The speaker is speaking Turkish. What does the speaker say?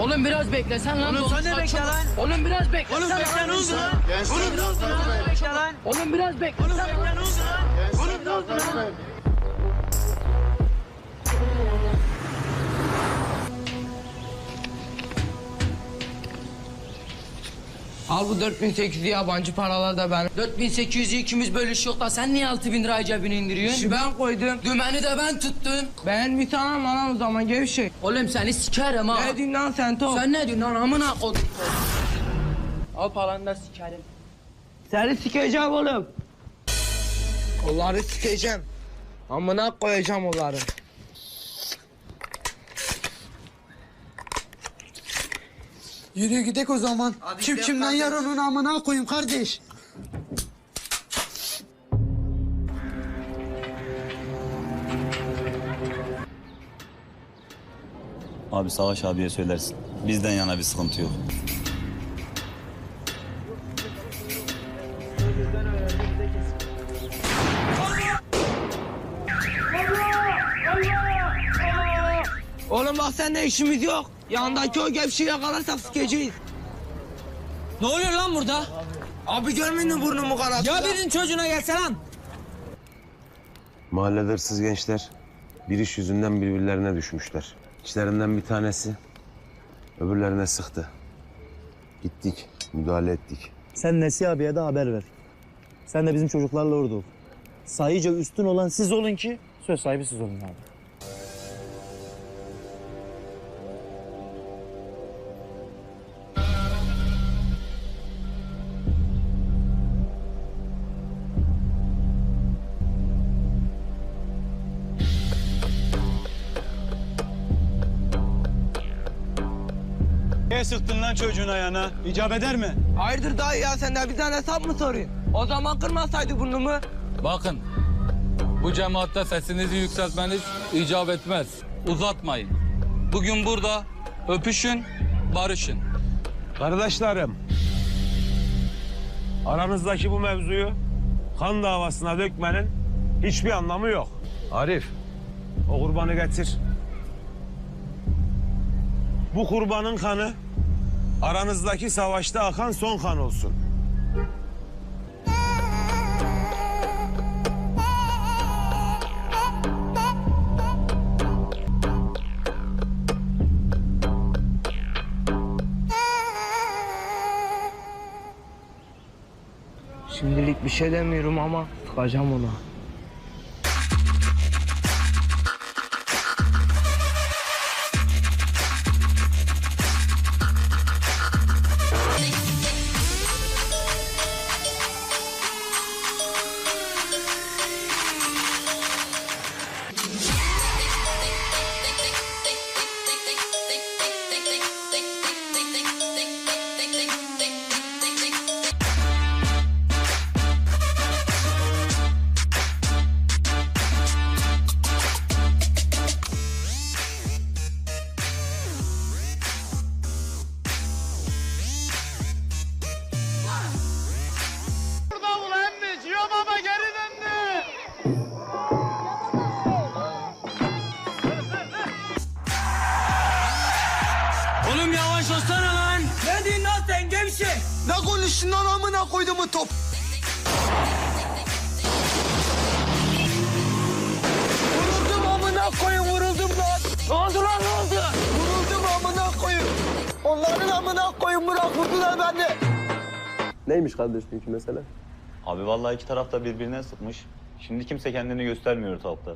Oğlum biraz beklesen lan. Oğlum sen de bekle lan. Oğlum biraz bekle. Oğlum bekle ne oldu lan? Oğlum ne oldu lan. Oğlum biraz bekle. Oğlum bekle ne oldu lan? Oğlum ne oldu lan? Al bu 4800 yabancı paralar da benim. 4800'ü ikimiz bölüşüyor da sen niye 6000 lirayı cebine indiriyorsun? ben koydum. Dümeni de ben tuttum. Ben bir tane lan o zaman gevşek. Oğlum seni sikerim ha. Ne diyorsun lan sen top? Sen ne diyorsun lan amına kodum. Al paranı da sikerim. Seni sikeceğim oğlum. Onları sikeceğim. Amına koyacağım onları. Yürü gidek o zaman. Kim kimden yar onun amına koyayım kardeş. Abi Savaş abiye söylersin. Bizden yana bir sıkıntı yok. Bak seninle işimiz yok. Yanındaki o gevşeği yakalarsak sikeceğiz. Ne oluyor lan burada? Abi görmedin mi burnumu kanattı? Ya birinin çocuğuna gelse lan. Mahallede hırsız gençler bir iş yüzünden birbirlerine düşmüşler. İçlerinden bir tanesi öbürlerine sıktı. Gittik, müdahale ettik. Sen Nesi abiye de haber ver. Sen de bizim çocuklarla orada ol. Sayıca üstün olan siz olun ki söz sahibi siz olun abi. Niye sıktın lan çocuğun ayağına? İcap eder mi? Hayırdır dayı ya sen de bizden hesap mı soruyorsun? O zaman kırmasaydı burnumu. Bakın, bu cemaatte sesinizi yükseltmeniz icap etmez. Uzatmayın. Bugün burada öpüşün, barışın. Kardeşlerim, aranızdaki bu mevzuyu kan davasına dökmenin hiçbir anlamı yok. Arif, o kurbanı getir. Bu kurbanın kanı aranızdaki savaşta akan son kan olsun. Şimdilik bir şey demiyorum ama sıkacağım ona. Ne konuştun lan amına koyduğumu top. Vuruldum amına koyun vuruldum lan. Ne oldu lan ne oldu? Vuruldum amına koyun. Onların amına koyun bırak vurdular beni. Neymiş kardeşim ki mesele? Abi vallahi iki taraf da birbirine sıkmış. Şimdi kimse kendini göstermiyor ortalıkta.